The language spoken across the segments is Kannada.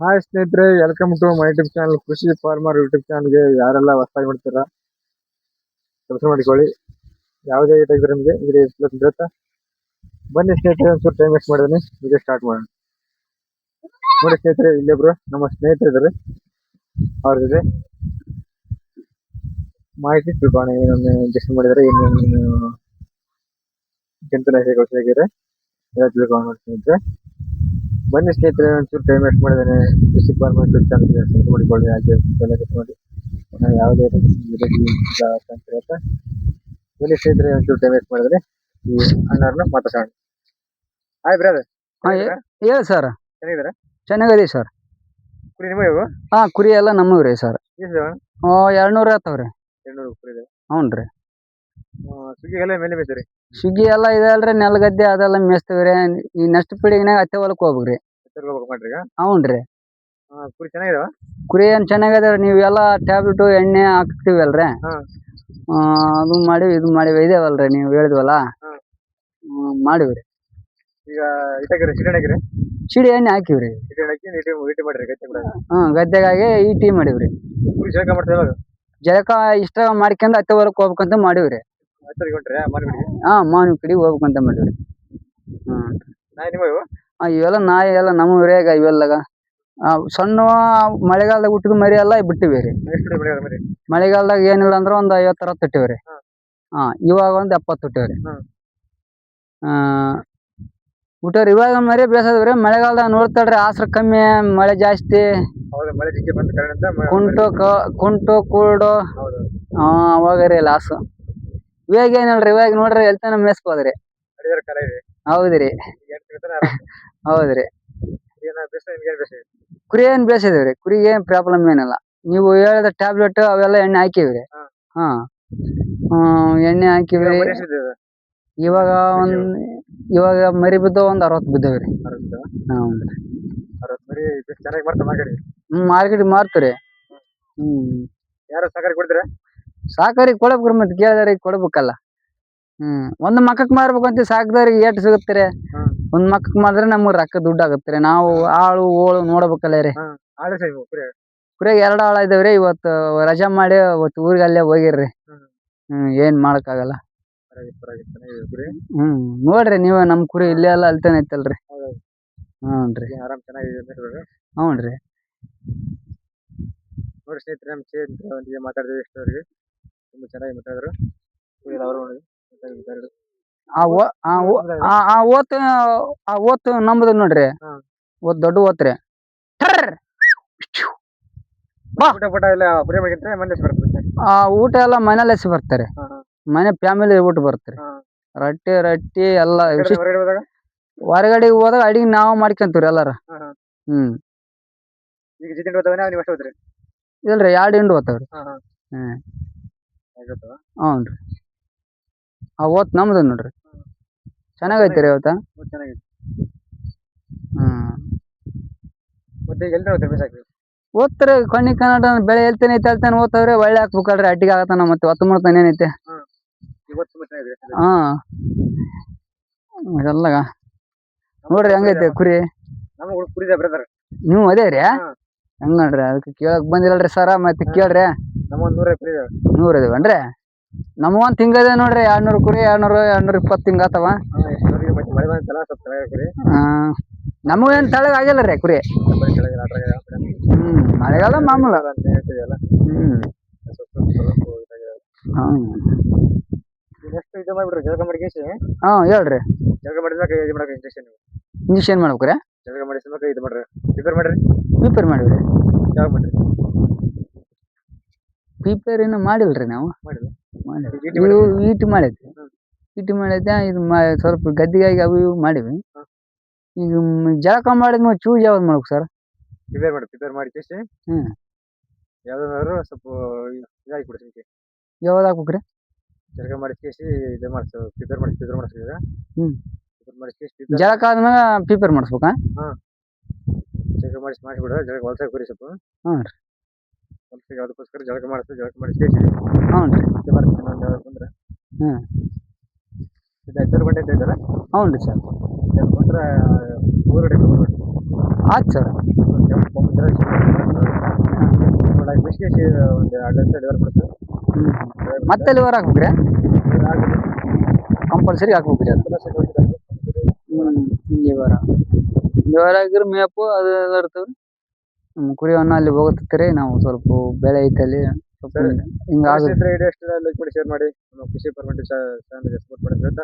ಹಾಯ್ ಸ್ನೇಹಿತರೆ welcome to my YouTube channel Krishi farmer YouTube ಚಾನಲ್ಗೆ ಯಾರೆಲ್ಲ ಹೊಸದಾಗಿ ಮಾಡ್ತೀರ ಕೆಲಸ ಮಾಡಿಕೊಳ್ಳಿ ಯಾವುದೇ ಇದ್ರೆ ನಿಮಗೆ ವಿಡಿಯೋ ಪ್ಲಸ್ ಬನ್ನಿ ಸ್ನೇಹಿತರೆ ಒಂಚೂರು ಟೈಮ್ ವೇಸ್ಟ್ ಮಾಡಿದ್ದೀನಿ ವಿಡಿಯೋ ಸ್ಟಾರ್ಟ್ ಮಾಡೋಣ ನೋಡಿ ಸ್ನೇಹಿತರೆ ಇಲ್ಲೊಬ್ರು ನಮ್ಮ ಸ್ನೇಹಿತರು ಇದ್ದಾರೆ ಅವ್ರ ಜೊತೆ ಮಾಹಿತಿ ತಿಳ್ಕೋಣ ಏನೊಂದು ಇಂಜೆಕ್ಷನ್ ಮಾಡಿದರೆ ಏನೇನು ಜಂತುನಾಶಕ ಔಷಧಿ ಆಗಿದ್ರೆ ಎಲ್ಲ ತಿಳ್ಕೊಂಡು ಸ್ನೇಹಿತರೆ ಬನ್ನಿ ಸ್ನೇಹಿತರೆ ಒಂಚೂರು ಟೈಮ್ ವೇಸ್ಟ್ ಯೂಟ್ಯೂಬ್ ಚಾನಲ್ಗೆ ಸಬ್ಸ್ಕ್ರೈಬ್ ಮಾಡಿಕೊಳ್ಳಿ ಹಾಗೆ ಬೆಲ್ ನಾನು ಯಾವುದೇ ಅಂತ ಹೇಳ್ತಾ. ಬನ್ನಿ ಸ್ನೇಹಿತರೆ ಒಂಚೂರು ಟೈಮ್ ವೇಸ್ಟ್ ಮಾಡಿದ್ರೆ ಈ ಅಣ್ಣವ್ರನ್ನ ಮಾತಾಡೋಣ ಹಾಯ್ ಬ್ರದರ್ ಹೇಳಿ ಸರ್ ಚೆನ್ನಾಗಿದ್ದಾರೆ? ಚೆನ್ನಾಗದೆ ಸರ್ ಕುರಿ ನಿಮ್ಮ ಇವು? ಹಾ ಕುರಿ ಎಲ್ಲ ನಮ್ಮವ್ರಿ ಸರ್ ಎಷ್ಟು ಎರಡ್ನೂರ ಆತಾವ್ರಿ ಎರಡ್ನೂರು ಕುರಿ ಇದೆ. ಹ್ಞೂ ರೀ ಸುಗ್ಗಿಗೆಲ್ಲ ಮೇಲೆ ಮೇಯ್ತೀರಿ ಸುಗ್ಗಿ ಎಲ್ಲ ಇದೆ ಅಲ್ರಿ ನೆಲಗದ್ದೆ ಅದೆಲ್ಲ ಮೇಯ್ಸ್ತೀವಿ ರೀ ಈ ನೆಕ್ಸ್ಟ್ ಪೀಳಿಗೆನಾಗ ಅತ್ತೆ ಹೊಲಕ್ಕೆ ಹೋಗ್ಬೇಕ್ರಿ. ಹೋಗ್ಬೇಕು ಮಾಡ್ರಿ ಈಗ? ಹ್ಞೂ ರೀ ಆ, ಕುರಿ ಚೆನ್ನಾಗಿದಾವ? ಕುರಿ ಏನು ಚೆನ್ನಾಗದ ನೀವೆಲ್ಲ ಟ್ಯಾಬ್ಲೆಟ್ ಎಣ್ಣೆ ಹಾಕ್ತಿವಲ್ರಿ? ಹಾ. ಆ, ಅದು ಮಾಡಿ ಇದು ಮಾಡಿ ಇದೇವಲ್ರಿ ನೀವು ಹೇಳಿದ್ವಲ್ಲ? ಹಾ. ಹ್ಮ್, ಮಾಡಿವಿ ರೀ ಈಗ ಸಿಡಿ ಹಾಕಿರಿ ಚಿಡಿ ಎಣ್ಣೆ ಹಾಕಿವ್ರಿ. ರೀ ಹಾಕಿ ನೀಟಿ ನೀಟಿ ಮಾಡ್ರಿ ಗಟ್ಟಿ ಬಿಡ ಹ್ಞೂ ಗದ್ದೆಗಾಗಿ ಈ ಟೀ ಮಾಡಿವ್ರಿ. ಕುರಿ ಜಳಕ ಮಾಡ್ತೀವಿ ಇವಾಗ? ಜಳಕ ಇಷ್ಟ ಮಾಡ್ಕೊಂಡು ಅತ್ತೆ ಹೊಲಕ್ಕೆ ಹೋಗ್ಬೇಕಂತ ಮಾಡಿವ್ರಿ. ಹಾ ಮಾವಿನ ಕಡೆ ಹೋಗ್ಬೇಕಂತ ಮಾಡಿವ್ರಿ ಹ್ಮ್ ನಾ ಆ, ಇವೆಲ್ಲ ನಾಯಿ ಎಲ್ಲ ನಮ್ಮ ಊರಾಗ ಇವೆಲ್ಲಾಗ. ಆ, ಸಣ್ಣ ಮಳೆಗಾಲದಾಗ ಹುಟ್ಟಿದ ಮರಿ ಎಲ್ಲ ಬಿಟ್ಟಿವಿ ರೀ. ಮಳೆಗಾಲದಾಗ ಏನಿಲ್ಲ ಅಂದ್ರೆ ಒಂದ್ ಐವತ್ತರ ತೊಟ್ಟಿವಿ ರೀ. ಹಾ. ಹಾ ಇವಾಗ ಒಂದ್ ಎಪ್ಪತ್ತು ರೀ. ಹ್ಮ್. ಆ ಹುಟ್ಟವ್ರಿ ಇವಾಗ ಮರಿ ಬೇಸದ್ರಿ ಮಳೆಗಾಲದಾಗ ನೋಡ್ತಾಳ್ರಿ ಆಸ್ರ ಕಮ್ಮಿ ಮಳೆ ಜಾಸ್ತಿ. ಕುಂಟು ಕ- ಕುಂಟು ಕೂಡು. ಹೌದು. ಆ, ಅವಾಗ ರೀ ಲಾಸು. ಇವಾಗ ಏನಲ್ರಿ ಇವಾಗ ನೋಡ್ರಿ ಎಲ್ತ ನಮ್ ಹರಿದರ ಹೋದ್ರಿ. ಹೌದ್ರಿ. ಹೌದ್ರಿ. ಕುರಿ ಏನ್ ಬೇಸಿದ್ರಿ ಕುರಿ ಏನ್ ಪ್ರಾಬ್ಲಮ್ ಏನಿಲ್ಲ. ನೀವು ಹೇಳಿದ ಟ್ಯಾಬ್ಲೆಟ್ ಅವೆಲ್ಲ ಎಣ್ಣೆ ಹಾಕಿವ್ರಿ. ಹಾ. ಎಣ್ಣೆ ಹಾಕಿವ್ರಿ? ಇವಾಗ ಒಂದ್ ಇವಾಗ ಮರಿ ಬಿದ್ದ ಒಂದ್ ಅರವತ್ ಬಿದ್ದವ್ರಿ ಮಾರ್ಕೆಟ್ ಮಾರ್ತೀರಿ ಹ್ಮ್. ಯಾರು ಸಹಕಾರ ಕೊಡ್ತೀರಾ? ಸಾಕರಿ ಕೊಡ್ಬೇಕ್ರಿ ಮತ್ತೆ ಕೇಳಿದಾರಿಗೆ ಕೊಡ್ಬೇಕಲ್ಲ. ಹ್ಮ್ ಒಂದ್ ಮಕಕ್ ಮಾರ್ಬೇಕು ಅಂತ ಸಾಕ್ದವ್ರಿಗೆ ಏಟ್ ಸಿಗುತ್ತಾರೆ? ರೀ ಒಂದ್ ಮಕಕ್ ಮಾರಿದ್ರೆ ನಮ್ಗ್ ರೊಕ್ಕ ದುಡ್ಡು ಆಗುತ್ತೆ ನಾವು ಆಳು ಓಳು ನೋಡ್ಬೇಕಲ್ಲ ರೀ. ಕುರಿ? ಕುರಿಯಾಗ ಎರಡು ಆಳ ಇದಾವ್ರಿ. ಇವತ್ತು ರಜಾ ಮಾಡಿ ಅವತ್ತು ಊರಿಗೆ ಅಲ್ಲೇ ಹೋಗಿರ್ರಿ. ಹ್ಮ್. ಹ್ಮ್ ಏನ್ ಮಾಡಕ್ಕಾಗಲ್ಲ. ಆಗಲ್ಲ ಪರವಾಗಿಲ್ಲ ಚೆನ್ನಾಗಿದೆ ಕುರಿ? ಹ್ಮ್ ನೋಡ್ರಿ ನೀವ ನಮ್ ಕುರಿ ಇಲ್ಲೇ ಎಲ್ಲ ಅಲ್ತಾನೆ ಐತಲ್ರಿ. ಹೌದೌದು. ಹ್ಞೂನ್ರಿ. ಏನ್ ಆರಾಮ್ ಚೆನ್ನಾಗಿದೆ ಅಂತ ಹೇಳ್ಬೇಕು. ಹ್ಞೂನ್ರಿ. ನೋಡಿ ಸ್ನೇಹಿತರೆ ನಮ್ಮ ಸ್ನೇಹಿತರೊಂದಿಗೆ ಮಾತಾಡಿದ್ವಿ ಎಷ್ಟವರೆಗೆ ತುಂಬಾ ಚೆನ್ನಾಗಿ ಮಾತಾಡಿದ್ರು. ಕುರಿ ಅವರು ನೋಡಿ ಚೆನ್ನಾಗಿ ಮಾತಾಡಿದ್ರು. ಆ ಓ ಆ ಓ ಆ ಆ ಓತ್ ಆ ಓತ್ ನಮ್ದು ನೋಡ್ರಿ. ಹಾ. ಓತ್ ದೊಡ್ಡ ಓತ್ರಿ ಟರ್ರ್. ಊಟ ಪಟ ಎಲ್ಲ ಮನೆ ಬರ್ತದೆ? ಆ ಊಟ ಎಲ್ಲ ಮನೇಲೆ ಎಸಿ ಬರ್ತಾರೆ? ಹಾ, ಹಾ. ಮನೆ ಫ್ಯಾಮಿಲಿ ಊಟ ಬರ್ತಾರೆ. ರಟ್ಟಿ ರೊಟ್ಟಿ ರೊಟ್ಟಿ ಎಲ್ಲ ಹೊರಗಡೆ ವಿಶೇಷ ಹೊರಗಡೆ ಹೋದಾಗ? ಅಡಿಗೆ ನಾವು ಮಾಡ್ಕೊಂತೀವ್ರಿ ಎಲ್ಲಾರ. ಹಾ, ಹಾ. ಹ್ಮ್. ಈಗ ಜಿತಿನ್ ಹೋದವನೇ ನೀವು ಅಷ್ಟು ಹೋದ್ರಿ ಇಲ್ರಿ ಎರಡು ಹಿಂಡು ಹೋಗ್ತಾವ್ರಿ ಹಾ ಹಾ. ಹ್ಮ್. ಆಗುತ್ತವ ರೀ ಆ ಓತ್ ನಮ್ದು ನೋಡ್ರಿ. ಚೆನ್ನಾಗೈತೆ ರೀ ಅವತ್ತ. ಚೆನ್ನಾಗಿದೆ ಹ್ಮ್ ಮತ್ತೆ ಈಗ ಎಲ್ಲಿ ಹೋಗ್ತಾರೆ ಬೇಸಾಕ್ರಿ? ಓದ್ತಾರೆ ಕಣ್ಣಿ ಕನ್ನಡ ಬೆಳೆ ಹೇಳ್ತೇನೆ ಐತೆ ಹೇಳ್ತಾನೆ ಓದ್ತಾವ್ರೆ ಒಳ್ಳೆ ಹಾಕ್ಬೇಕಲ್ರಿ ಅಡ್ಡಿಗೆ ಆಗತ್ತಾನ ಮತ್ತೆ ಒತ್ತ ಮಾಡ್ತಾನೆ ಏನೈತೆ ಇವತ್ತು ತುಂಬಾ ಚೆನ್ನಾಗಿದೆ ಹಾ ಇದೆಲ್ಲ ನೋಡ್ರಿ ಹಂಗೈತೆ ಕುರಿ? ನಮ್ಮ ಕುರಿದ ಬ್ರದರ್. ನೀವು ಅದೇ ರೀ? ಹಾ. ಹೆಂಗ್ ನೋಡ್ರಿ? ಅದಕ್ಕೆ ಕೇಳಕ್ ಬಂದಿಲ್ಲರಿ ಸರ ಮತ್ತೆ ಕೇಳ್ರಿ. ನಮ್ಮ ನೂರ ಎಕರೆ ಇದಾವೆ. ನೂರ್ ಇದಾವನ್ರಿ ನಮ್ಮ ಒಂದ್ ತಿಂಗದೆ ನೋಡ್ರಿ ಎರಡ್ನೂರು ಕುರಿ ಎರಡ್ನೂರು ಎರಡ್ನೂರ ಇಪ್ಪತ್ತು ಹಿಂಗ ಆತವ ಮತ್ತೆ ಮಳೆ ಬಂತಲ್ಲ ಸ್ವಲ್ಪ ನಮಗೇನ್ ತಳಗ್ ಆಗಿಲ್ಲ ರೀ ಕುರಿ. ಹ್ಮ್ ಮಳೆಗಾಲ ಮಾಮೂಲ. ಹ್ಮ್. ಹ್ಮ್. ಎಷ್ಟು ಇದು ಮಾಡ್ಬಿಡ್ರಿ ಜಳಕ ಮಾಡಿ ಕೇಸಿ ಹಾ ಹೇಳ್ರಿ. ಜಳಕ ಮಾಡಿದ್ಮೇಲೆ ಇದು ಮಾಡಕ್ಕೆ ಇಂಜೆಕ್ಷನ್ ಇಂಜೆಕ್ಷನ್ ಮಾಡ್ಬೇಕ್ರಿ? ಜಳಕ ಸಮಕ ಇದು ಮಾಡ್ರಿ. ಪ್ರಿಪೇರ್ ಮಾಡ್ರಿ. ಪ್ರಿಪೇರ್ ಮಾಡಿವ್ರಿ? ಯಾವಾಗ ಮಾಡ್ರಿ? ಪ್ರಿಪೇರ್ ಇನ್ನು ಮಾಡಿಲ್ರಿ ನಾವು. ಮಾಡಿಲ್ಲ ಮಾಡಿಲ್ಲ ಇಟ್ಟು ಇದು ಈಟಿ ಮಾಡೈತಿ. ಮಾಡೈತೆ ಇದು ಸ್ವಲ್ಪ ಗದ್ದಿಗಾಗಿ ಅವು ಇವು ಮಾಡಿವಿ. ಈಗ ಜಳಕ ಮಾಡಿದ್ ಮಾಡಿದ್ಮೇಲೆ ಚೂಸ್ ಯಾವ್ದು ಮಾಡ್ಬೇಕು ಸರ್? ಪ್ರಿಪೇರ್ ಮಾಡಿ ಪ್ರಿಪೇರ್ ಮಾಡಿ ಕೇಸಿ ಹ್ಞೂ ಯಾವ್ದಾದ್ರು ಸ್ವಲ್ಪ ಇದಾಗಿ ಕೊಡ್ತೀನಿ ಯಾವ್ದು ಹಾಕ್ಬೇಕ್ರಿ? ಜಳಕ ಮಾಡಿ ಕೇಸಿ ಇದು ಮಾಡ್ತೀವಿ ಪ್ರಿಪೇರ್ ಮಾಡಿ ಪ್ರಿಪೇರ್ ಮಾಡಿಸಿದ ಹ್ಮ್. ಜಳಕ ಆದ್ಮೇಲೆ ಪ್ರಿಪೇರ್ ಮಾಡಿಸ್ಬೇಕಾ? ಜಳಕ ಮಾಡಿಸಿ ಮಾಡಿಬಿಡ ಜಳಕ ಹೊಲ್ಸಾಗ ಕುರಿ ಸ್ವಲ್ಪ. ಹ್ಞೂ ರೀ. ಹೊಲ್ಸಾಗ ಅದಕ್ಕೋಸ್ಕರ ಜಳಕ ಮಾಡಿಸಿ ಜಳಕ ಮಾಡಿ ಕೇಸಿ ಹ್ಞೂ ರೀ. ಬಂದ್ರೆ. ಹ್ಮ್. ಇದು ಹತ್ತು ಗಂಟೆ ಇದ್ದಲ್ಲ ಹ್ಞೂ ರೀ ಸರ್. ಬಂದ್ರೆ ಊರಡೆ ಊರಡೆ ಆಯ್ತು ಸರ್. ಒಂದು ಎರಡು ಲಕ್ಷ ಮತ್ತೆ ಹಾಕ್ಬೇಕ್ರಿ? ಕಂಪಲ್ಸರಿ ಹಾಕ್ಬೇಕ್ರಿ ಅದು. ಲಿವರ್ ಆಗಿರೋ ಮೇಪು ಅದು ಅದು ಇರ್ತವ್ರಿ ನಮ್ಮ ಕುರಿಯನ್ನ ಅಲ್ಲಿ ಹೋಗುತ್ತೀರಿ ನಾವು ಸ್ವಲ್ಪ ಬೆಳೆ ಐತೆ ಅಲ್ಲಿ ಸ್ವಲ್ಪ ಸರಿ. ಹಿಂಗ ಆಗುತ್ತೆ. ಇದ್ರೆ ಎಷ್ಟು ಲೈಕ್ ಮಾಡಿ ಶೇರ್ ಮಾಡಿ ನಮ್ಮ ಖುಷಿ ಪರ್ಮೆಂಟ್ ಚಾನಲ್ಗೆ ಸಪೋರ್ಟ್ ಮಾಡಿ ಅಂತ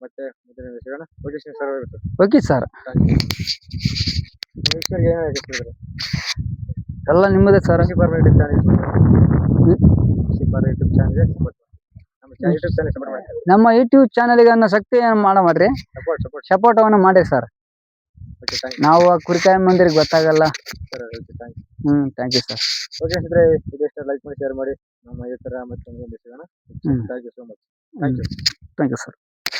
ಮತ್ತೆ ಮುಂದಿನ ಸಿಗೋಣ. ಓಕೆ ಸರ್ ಓಕೆ ಸರ್ ವೀಕ್ಷಕರಿಗೆ ಏನು ಎಲ್ಲ ನಿಮ್ಮದೇ ಸರ್ ಖುಷಿ ಪರ್ಮೆಂಟ್ ಚಾನಲ್ ಖುಷಿ ಪರ್ ಯೂಟ್ಯೂಬ್ ಚಾನಲ್ಗೆ ಸಪೋರ್ಟ್ ನಮ್ಮ ಯೂಟ್ಯೂಬ್ ಚಾನಲ್ ಸಪೋರ್ಟ್ ಮಾಡಿ. ನಮ್ಮ ಯೂಟ್ಯೂಬ್ ಚಾನಲ್ಗೆ ಅನ್ನೋ ಶಕ್ತಿ ಏನು ಮಾಡ ಮಾಡ್ರಿ? ಸಪೋರ್ಟ್ ಸಪೋರ್ಟ್ ಸಪೋರ್ಟವನ್ನು ಮಾಡಿ ಸರ್ ಓಕೆ ಥ್ಯಾಂಕ್ ನಾವು ಆ ಕುರಿಕಾಯಿ ಮಂದಿರಿಗೆ ಗೊತ್ತಾಗಲ್ಲ. You sir okay thank you hmm thank you sir okay ಅಂದ್ರೆ ಇದೆಷ್ಟು ಲೈಕ್ ಮಾಡಿ ಶೇರ್ ಮಾಡಿ. ನಮ್ಮ ಈ ಥರ ಮತ್ತೆ ಮುಂದೆ ಸಿಗೋಣ ಹ್ಮ್. Thank you so much thank you thank you sir